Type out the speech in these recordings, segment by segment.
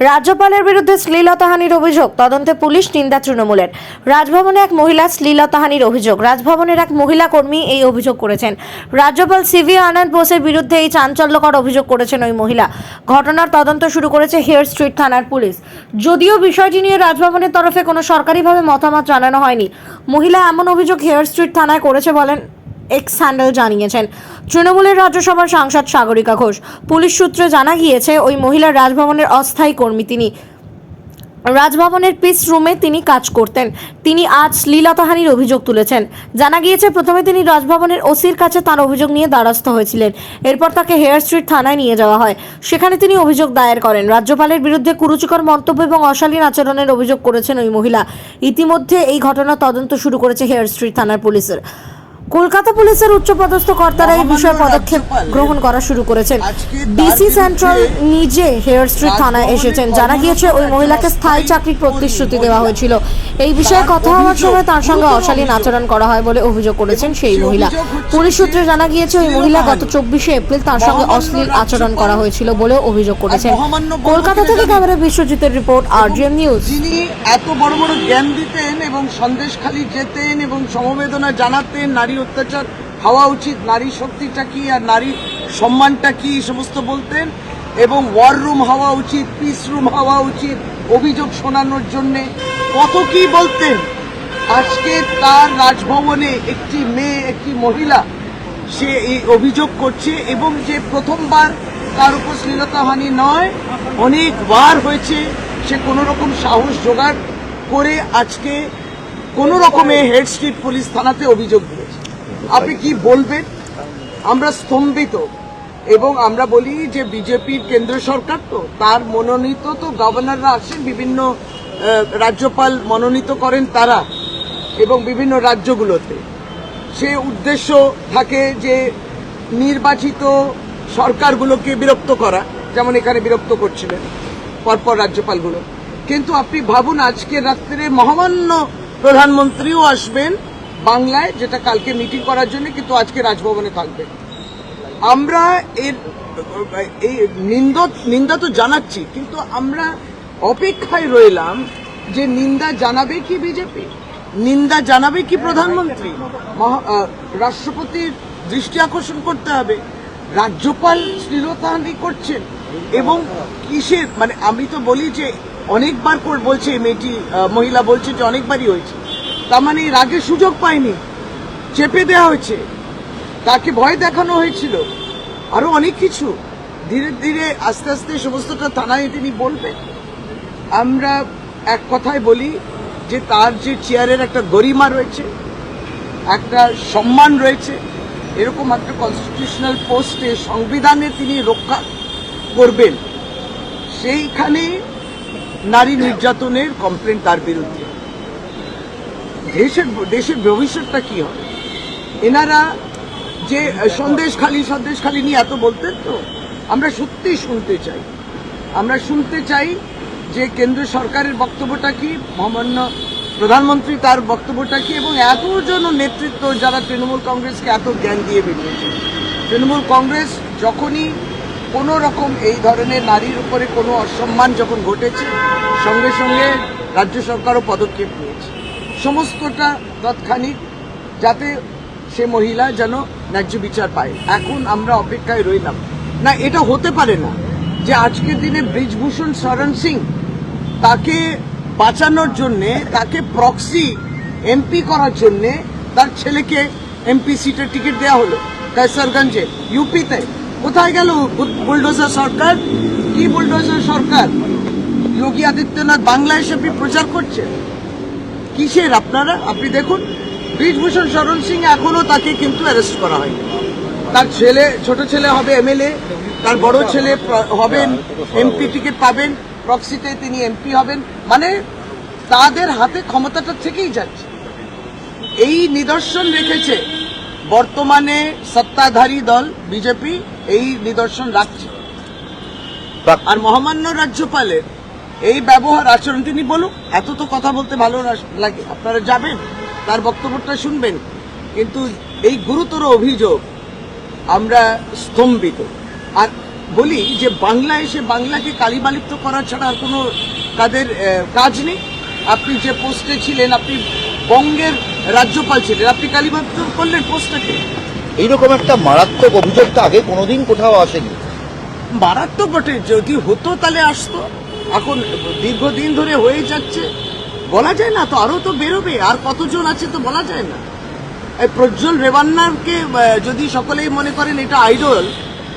রাজ্যপালের বিরুদ্ধে শ্লীলতাহানির অভিযোগ, তদন্তে পুলিশ নিন্দা তৃণমূলের। রাজভবনে এক মহিলা শ্লীলতাহানির অভিযোগ, রাজভবনের এক মহিলা কর্মী এই অভিযোগ করেছেন। রাজ্যপাল সিভি আনন্দ বোসের বিরুদ্ধে এই চাঞ্চল্যকর অভিযোগ করেছেন ওই মহিলা। ঘটনার তদন্ত শুরু করেছে হেয়ার স্ট্রিট থানার পুলিশ। যদিও বিষয়টি নিয়ে রাজভবনের তরফে কোনো সরকারিভাবে মতামত জানানো হয়নি, মহিলা এমন অভিযোগ হেয়ার স্ট্রিট থানায় করেছে বলেন এক্স স্যান্ডেল জানিয়েছেন। তৃণমূলের রাজ্যসভার সাংসদ সাগরিকা ঘোষ। পুলিশ সূত্রে জানা গিয়েছে, ওই মহিলার রাজভবনের অস্থায়ী কর্মী তিনি। রাজভবনের পিস রুমে তিনি কাজ করতেন। তিনি আজ লীলতাহানির অভিযোগ তুলেছেন। জানা গিয়েছে, প্রথমে তিনি রাজভবনের ওসির কাছে তার অভিযোগ নিয়ে দ্বারস্থ হয়েছিলেন। এরপর তাকে হেয়ার স্ট্রিট থানায় নিয়ে যাওয়া হয়। সেখানে তিনি অভিযোগ দায়ের করেন। রাজ্যপালের বিরুদ্ধে কুরুচিকর মন্তব্য এবং অশালীন আচরণের অভিযোগ করেছেন ওই মহিলা। ইতিমধ্যে এই ঘটনার তদন্ত শুরু করেছে হেয়ার স্ট্রিট থানার পুলিশের। কলকাতা পুলিশের উচ্চপদস্থ কর্তারা এই বিষয়ে পদক্ষেপ গ্রহণ করা শুরু করেছেন। ডিসি সেন্ট্রাল নিজে হেয়ার স্ট্রিট থানায় এসেছেন। জানা গিয়েছে ওই মহিলাকে স্থায়ী চাকরির প্রতিশ্রুতি দেওয়া হয়েছিল। এই বিষয়ে কথা হওয়ার সময় তার সঙ্গে অশালীন আচরণ করা হয় বলে অভিযোগ করেছেন সেই মহিলা। পুলিশ সূত্রে জানা গিয়েছে ওই মহিলা গত চব্বিশে এপ্রিল তার সঙ্গে অশ্লীল আচরণ করা হয়েছিল বলেও অভিযোগ করেছেন। কলকাতা থেকে ক্যামেরা বিশ্বজিতের রিপোর্ট আরজিএম নিউজ। যিনি এত বড় বড় জ্ঞান দিতেন এবং সন্দেশখালি যেতেন এবং সমবেদনা জানাতেন নারী অত্যাচার, হওয়া উচিত। নারী শক্তিটা কি আর নারী সম্মানটা কি সমস্ত বলতেন। এবং ওয়ার রুম হওয়া উচিত পিস রুম হওয়া উচিত, অভিযোগ শোনানোর জন্যে। কত কি বলতেন, আজকে তার রাজভবনে একটি মেয়ে, একটি মহিলা, সে এই অভিযোগ করছে এবং যে প্রথমবার তার উপর শ্লীলতাহানি নয় অনেকবার হয়েছে, সে কোনো রকম সাহস জোগাড় করে আজকে কোনো রকমে হেড স্ট্রিট পুলিশ থানাতে অভিযোগ আপনি কি বলবেন? আমরা স্তম্ভিত এবং আমরা বলি যে বিজেপির কেন্দ্র সরকার তো, তার মনোনীত তো গভর্নররা আসেন বিভিন্ন রাজ্যপাল মনোনীত করেন তারা এবং বিভিন্ন রাজ্যগুলোতে। সে উদ্দেশ্য থাকে যে নির্বাচিত সরকারগুলোকে বিরক্ত করা, যেমন এখানে বিরক্ত করছিলেন পরপর রাজ্যপালগুলো। কিন্তু আপনি ভাবুন, আজকে রাত্রে মহামান্য প্রধানমন্ত্রীও আসবেন বাংলায় যেটা কালকে মিটিং করার জন্য কিন্তু আজকে রাজভবনে থাকবে। আমরা এর, এই নিন্দ, নিন্দা তো জানাচ্ছি, কিন্তু আমরা অপেক্ষায় রইলাম যে নিন্দা জানাবে কি বিজেপি নিন্দা জানাবে কি প্রধানমন্ত্রী? রাষ্ট্রপতির দৃষ্টি আকর্ষণ করতে হবে। রাজ্যপাল শ্লীলতাহানি করছেন এবং কিসের? মানে আমি তো বলি যে অনেকবার বলছে মেয়েটি মহিলা বলছে যে অনেকবারই হয়েছে। তার মানে এর আগে সুযোগ পায়নি, চেপে দেওয়া হয়েছে। তাকে ভয় দেখানো হয়েছিল। আরও অনেক কিছু। ধীরে ধীরে আস্তে আস্তে সমস্তটা থানায় তিনি বলবেন। আমরা এক কথায় বলি যে তার যে চেয়ারের একটা গরিমা রয়েছে, একটা সম্মান রয়েছে, এরকম একটা কনস্টিটিউশনাল পোস্টে সংবিধানে তিনি রক্ষা করবেন। সেইখানে নারী নির্যাতনের কমপ্লেন তার বিরুদ্ধে। দেশের দেশের ভবিষ্যৎটা কি হবে? এনারা যে সন্দেশ খালি সন্দেশ খালি নিয়ে এত বলতেন তো? আমরা সত্যি শুনতে চাই। আমরা শুনতে চাই যে কেন্দ্র সরকারের বক্তব্যটা কি, মহামান্য প্রধানমন্ত্রী তার বক্তব্যটা কি, এবং এতজন নেতৃত্ব যারা তৃণমূল কংগ্রেসকে এত জ্ঞান দিয়ে বেরিয়েছে তৃণমূল কংগ্রেস যখনই কোনো রকম এই ধরনের নারীর উপরে কোনো অসম্মান যখন ঘটেছে, সঙ্গে সঙ্গে রাজ্য সরকারও পদক্ষেপ নিয়েছে। সমস্তটা তৎক্ষণিক যাতে সে মহিলা যেন ন্যায্য বিচার পায়। এখন আমরা অপেক্ষায় রইলাম। না, এটা হতে পারে না যে আজকের দিনে ব্রিজভূষণ শরণ সিং তাকে বাঁচানোর জন্যে, তাকে প্রক্সি এমপি করার জন্যে তার ছেলেকে এমপি সিটের টিকিট দেওয়া হলো কায়সারগঞ্জে ইউপিতে কোথায় গেল বুলডোজার সরকার? কি বুলডোজার সরকার? যোগী আদিত্যনাথ বাংলা আপনি প্রচার করছেন কিসের আপনারা? আপনি দেখুন ব্রিজভূষণ শরণ সিং এখনও তাকে কিন্তু অ্যারেস্ট করা হয়নি। তার ছেলে ছোট ছেলে হবে এমএলএ তার বড় ছেলে হবেন এমপি টিকিট পাবেন প্রক্সিতে তিনি এমপি হবেন। মানে তাদের হাতে ক্ষমতাটা থেকেই যাচ্ছে। এই নিদর্শন রেখেছে বর্তমানে সত্তাধারী দল বিজেপি এই নিদর্শন রাখছে। আর মহামান্য রাজ্যপালের এই ব্যবহার আচরণ তিনি বলুন এত তো কথা বলতে ভালো না- লাগে। আপনারা যাবেন তার বক্তব্যটা শুনবেন। কিন্তু এই গুরুতর অভিযোগ আমরা স্তম্ভিত। আর বলি যে বাংলা এসে বাংলাকে কালিমালিপ্ত করা ছাড়া আর কোনো তাদের কাজ নেই। আপনি যে পোস্টে ছিলেন আপনি বঙ্গের রাজ্যপাল ছিলেন আপনি কালিমালিপ্ত করলেন পোস্টটাকে। এইরকম একটা মারাত্মক অভিযোগ তো আগে কোনোদিন কোথাও আসেনি। মারাত্মক বটে যদি হতো তাহলে আসতো। এখন দীর্ঘদিন ধরে হয়ে যাচ্ছে, বলা যায় না, তো আরও তো বেরোবে, আর কতজন আছে তো বলা যায় না। প্রজ্জ্বল রেবান্নারকে যদি সকলেই মনে করেন এটা আইডল,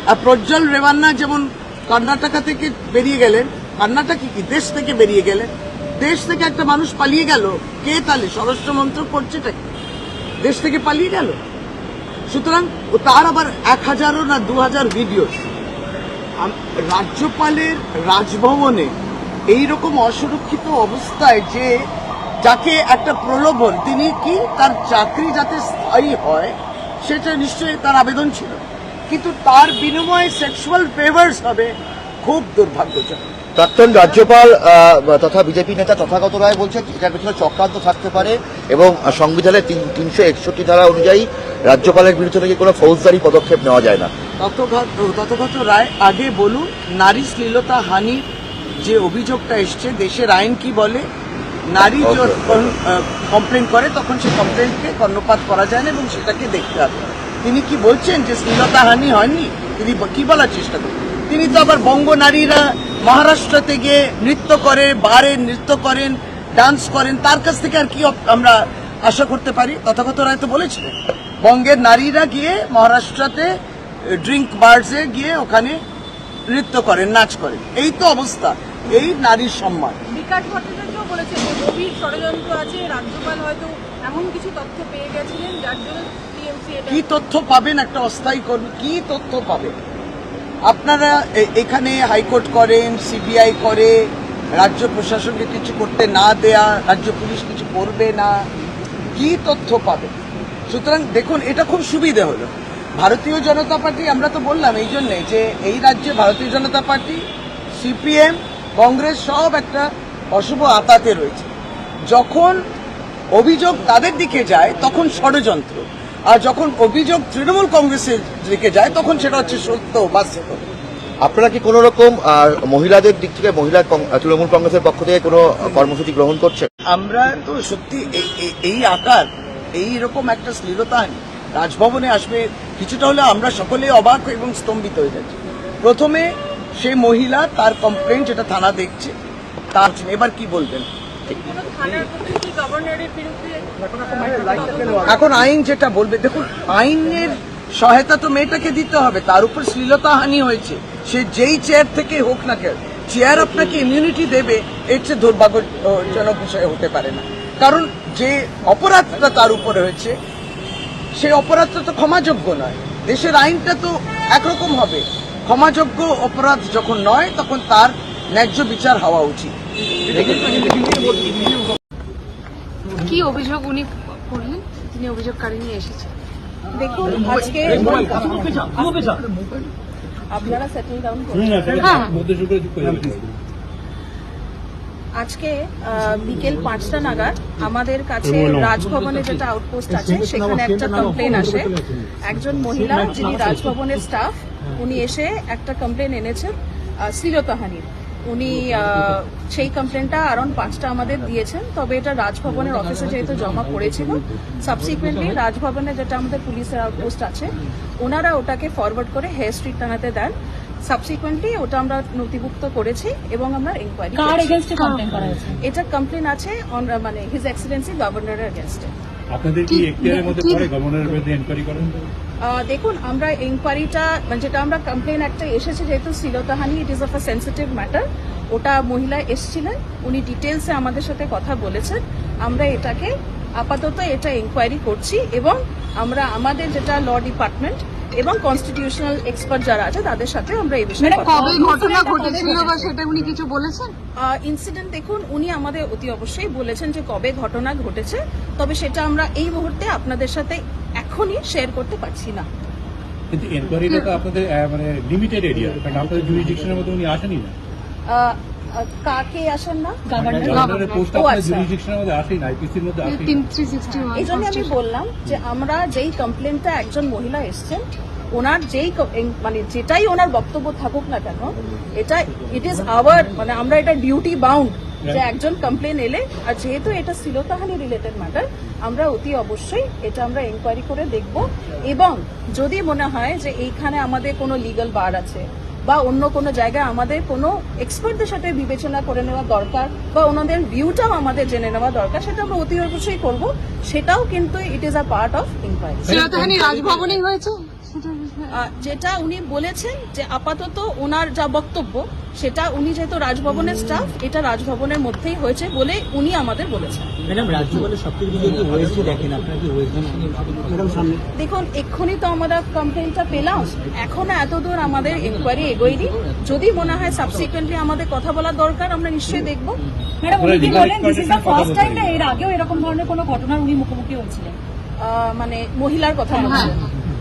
আর প্রজ্জ্বল রেবান্না যেমন কর্ণাটকা থেকে বেরিয়ে গেলেন, কর্ণাটক কি, দেশ থেকে বেরিয়ে গেলেন? দেশ থেকে একটা মানুষ পালিয়ে গেল, কে তাহলে? স্বরাষ্ট্র মন্ত্রক করছেটা কি? দেশ থেকে পালিয়ে গেল? সুতরাং তার আবার এক হাজারও না দু হাজার ভিডিও রাজ্যপালের রাজভবনে এই রকম অসুরক্ষিত অবস্থায় যে যাকে একটা প্রলোভন তিনি কি তার চাকরি যাতে স্থায়ী হয় সেটা নিশ্চয়ই তার আবেদন ছিল। কিন্তু তার বিনিময়ে সেক্সুয়াল ফেভার্স হবে খুব দুর্ভাগ্যজনক। প্রাক্তন রাজ্যপাল তথা বিজেপি নেতা তথাগত রায় বলছেন এটার পেছনে চক্রান্ত থাকতে পারে এবং সংবিধানের তিন তিনশো একষট্টি ধারা অনুযায়ী রাজ্যপালের বিরুদ্ধে নাকি কোনো ফৌজদারি পদক্ষেপ নেওয়া যায় না। ততগত রায় আগে বলুন নারী শ্লীলতা হানি যে অভিযোগটা এসছে দেশের আইন কি বলে নারী যখন কমপ্লেন করে তখন সে কমপ্লেনকে কর্ণপাত করা যায় না এবং সেটাকে দেখতে হবে। তিনি কি বলছেন যে শ্লীলতা হানি হয়নি? তিনি কি বলার চেষ্টা করেন? তিনি তো আবার বঙ্গ নারীরা মহারাষ্ট্রতে গিয়ে নৃত্য করে বারে নৃত্য করেন ডান্স করেন তার কাছ থেকে আর কি আমরা আশা করতে পারি? তথাগত রায় তো বলেছিলেন। বঙ্গের নারীরা গিয়ে মহারাষ্ট্রতে ড্রিঙ্ক বার্সে গিয়ে ওখানে নৃত্য করেন নাচ করেন। এই তো অবস্থা। এই নারীর সম্মান। বিকাশ ভট্টাচার্য বলেছে যে গভীর ষড়যন্ত্র আছে রাজ্যপাল হয়তো এমন কিছু তথ্য পেয়ে গেছিলেন যার জন্য কি তথ্য পাবেন? একটা অস্থায়ী কর্মী কি তথ্য পাবেন? আপনারা এখানে হাইকোর্ট করেন সিবিআই করে রাজ্য প্রশাসনকে কিছু করতে না দেয়া রাজ্য পুলিশ কিছু করবে না কি তথ্য পাবেন? সুতরাং দেখুন এটা খুব সুবিধে হলো। ভারতীয় জনতা পার্টি আমরা তো বললাম এই জন্যে যে এই রাজ্যে ভারতীয় জনতা পার্টি সিপিএম কংগ্রেস সব একটা অশুভ আতাতে রয়েছে। যখন অভিযোগ তাদের দিকে যায় তখন ষড়যন্ত্র। আর যখন অভিযোগ তৃণমূল কংগ্রেসের দিকে যায় তখন সেটা হচ্ছে সত্য বাস্তব আপনারা কি কোনো রকম মহিলাদের দিক থেকে মহিলা তৃণমূল কংগ্রেসের পক্ষ থেকে কোনো কর্মসূচি গ্রহণ করছেন? আমরা তো সত্যি এই আকার এই রকম একটা শ্লীলতা রাজভবনে আসবে, কিছুটা হলে আমরা সকলে অবাক এবং স্তম্ভিত হয়ে যাচ্ছি। প্রথমে সে মহিলা তার কমপ্লেন যেটা থানা দেখছে, তার এবার কি বলবেন? এখন আইন যেটা বলবে, দেখুন, আইনের সহায়তা তো মেয়েটাকে দিতে হবে, তার উপর শ্লীলতা হানি হয়েছে। সে যেই চেয়ার থেকে হোক না কেন চেয়ার আপনাকে ইমিউনিটি দেবে, এর চেয়ে দুর্ভাগ্যজনক বিষয় হতে পারে না। কারণ যে অপরাধটা তার উপরে হয়েছে সেই অপরাধটা তো ক্ষমাযোগ্য নয়। দেশের আইনটা তো একরকম হবে। ক্ষমাযোগ্য অপরাধ যখন নয় তখন তার ন্যায্য বিচার হওয়া উচিত। কি অভিযোগ উনি করলেন? তিনি অভিযোগকারী নিয়ে এসেছেন। দেখুন আজকে আপনারা সেটেল ডাউন হ্যাঁ। আজকে বিকেল পাঁচটা নাগাদ আমাদের কাছে রাজভবনে যেটা আউটপোস্ট আছে সেখানে একটা কমপ্লেন আসে। একজন মহিলা যিনি রাজভবনের স্টাফ উনি এসে একটা কমপ্লেন এনেছেন শ্লীলতাহানির। উনি সেই কমপ্লেনটা আরাউন্ড পাঁচটা আমাদের দিয়েছেন তবে এটা রাজভবনের অফিসে যেহেতু জমা পড়েছিল সাবসিকুয়েন্টলি রাজভবনে যেটা আমাদের পুলিশের আউটপোস্ট আছে ওনারা ওটাকে ফরওয়ার্ড করে হেয়ার স্ট্রিট থানাতে দেন। সাবসিকুয়েন্টলি ওটা আমরা নথিভুক্ত করেছি এবং আমরা ইনকোয়ারি কার এগেনস্টে কমপ্লেন করা হয়েছে? এটা কমপ্লেন আছে on- মানে হিজ এক্সেলেন্সি গভর্নরের এগেনস্টে আপনাদের কি এখতিয়ারের মধ্যে পড়ে গভর্নরের বিরুদ্ধে এনকোয়ারি করেন? দেখুন আমরা ইনকোয়ারিটা মানে যেটা আমরা কমপ্লেন একটা এসেছে যেহেতু শ্লীলতাহানি it is of a sensitive matter ওটা মহিলা এসছিলেন উনি ডিটেলসে আমাদের সাথে কথা বলেছেন। আমরা এটাকে আপাতত এটা ইনকোয়ারি করছি এবং আমরা আমাদের যেটা ল ডিপার্টমেন্ট এবং কনস্টিটিউশনাল এক্সপার্ট যারা আছে তাদের সাথে আমরা এই বিষয়ে কবে ঘটনা ঘটেছিল বা সেটা উনি কিছু বলেছেন? ইনসিডেন্ট দেখুন উনি আমাদের অতি অবশ্যই বলেছেন যে কবে ঘটনা ঘটেছে তবে সেটা আমরা এই মুহূর্তে আপনাদের সাথে এখনই শেয়ার করতে পারছি না। কিন্তু এনকোয়ারিটা তো আপনাদের মানে লিমিটেড এরিয়া কারণ আপনাদের জুরিডিকশনের মধ্যে উনি আসেনি না। কাকে আসেন না? আচ্ছা। এই জন্য আমি বললাম যে আমরা যেই কমপ্লেনটা একজন মহিলা এসছেন ওনার যেই মানে যেটাই ওনার বক্তব্য থাকুক না কেন এটা ইট ইজ আওয়ার মানে আমরা এটা ডিউটি বাউন্ড যে একজন কমপ্লেন এলে আর যেহেতু এটা শ্লীলতাহানি রিলেটেড ম্যাটার আমরা অতি অবশ্যই এটা আমরা এনকোয়ারি করে দেখব। এবং যদি মনে হয় যে এইখানে আমাদের কোনো লিগ্যাল বার আছে বা অন্য কোনো জায়গায় আমাদের কোনো এক্সপার্টদের সাথে বিবেচনা করে নেওয়া দরকার বা ওনাদের ভিউটাও আমাদের জেনে নেওয়া দরকার, সেটা আমরা অতি অবশ্যই করব। সেটাও কিন্তু it is a part of inquiry রাজভবনেই হয়েছে? যেটা উনি বলেছেন যে আপাতত ওনার যা বক্তব্য সেটা উনি যেহেতু রাজভবনের স্টাফ এটা রাজভবনের মধ্যেই হয়েছে বলে উনি আমাদের বলেছেন। দেখেন এক্ষুনি তো আমরা কমপ্লেনটা পেলাম। এখনও এতদূর আমাদের এনকোয়ারি এগোয়নি। যদি মনে হয় সাবসিকুয়েন্টলি আমাদের কথা বলা দরকার আমরা নিশ্চয়ই দেখব। ম্যাডাম উনি কি বলেন দিস ইজ দ্য এর ফার্স্ট টাইম না এর আগেও এরকম ধরনের কোনো ঘটনার উনি মুখোমুখি হয়েছিলেন? আহ, মানে মহিলার কথা বলছেন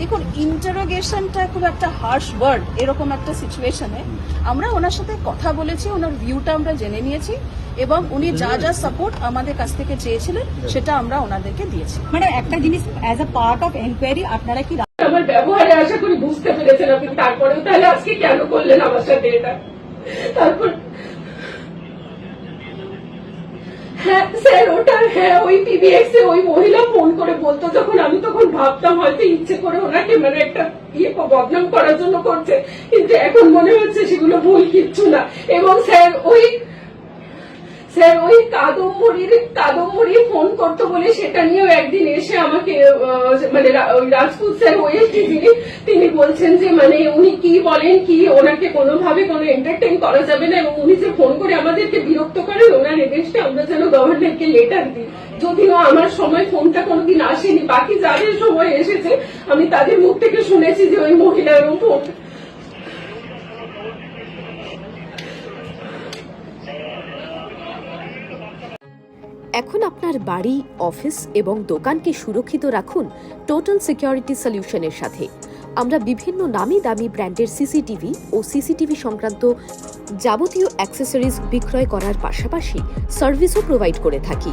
দেখুন ইন্টারোগেশনটা খুব একটা হার্শ ওয়ার্ড এরকম একটা সিচুয়েশনে আমরা ওনার সাথে কথা বলেছি ওনার ভিউটা আমরা জেনে নিয়েছি এবং উনি যা যা সাপোর্ট আমাদের কাছ থেকে চেয়েছিলেন সেটা আমরা ওনাদেরকে দিয়েছি। মানে একটা জিনিস as a part of enquiry আপনারা কি আমার ব্যবহারে আশা করি বুঝতে পেরেছেন আপনি তারপরেও তাহলে আজকে কেন করলেন আমার সাথে এটা? তারপর হ্যাঁ স্যার ওটা হ্যাঁ ওই পিবিএক্স এ ওই মহিলা ফোন করে বলতো যখন, আমি তখন ভাবতাম হয়তো ইচ্ছে করে ওনাকে মানে একটা ইয়ে বদনাম করার জন্য করছে। কিন্তু এখন মনে হচ্ছে সেগুলো ভুল কিচ্ছু না। এবং স্যার ওই স্যার ওই কাদম্বরীর, কাদম্বরী ফোন করতো বলে সেটা নিয়েও একদিন এসে আমাকে মানে রাজপুত স্যার ওএসডি যিনি তিনি বলছেন যে মানে উনি কি বলেন, কি ওনাকে কোনোভাবে কোনো এন্টারটেইন করা যাবে না। এবং উনি যে ফোন করে আমাদেরকে বিরক্ত করেন, ওনার এগেনস্টে আমরা যেন গভর্নরকে লেটার দিই। যদিও আমার সময় ফোনটা কোনোদিন আসেনি, বাকি যাদের সময় এসেছে, আমি তাদের মুখ থেকে শুনেছি যে ওই মহিলা এবং ফোন এখন আপনার বাড়ি, অফিস এবং দোকানকে সুরক্ষিত রাখুন টোটাল সিকিউরিটি সলিউশনের সাথে। আমরা বিভিন্ন নামি দামি ব্র্যান্ডের সিসিটিভি ও সিসিটিভি সংক্রান্ত যাবতীয় অ্যাক্সেসরিজ বিক্রয় করার পাশাপাশি সার্ভিসও প্রোভাইড করে থাকি।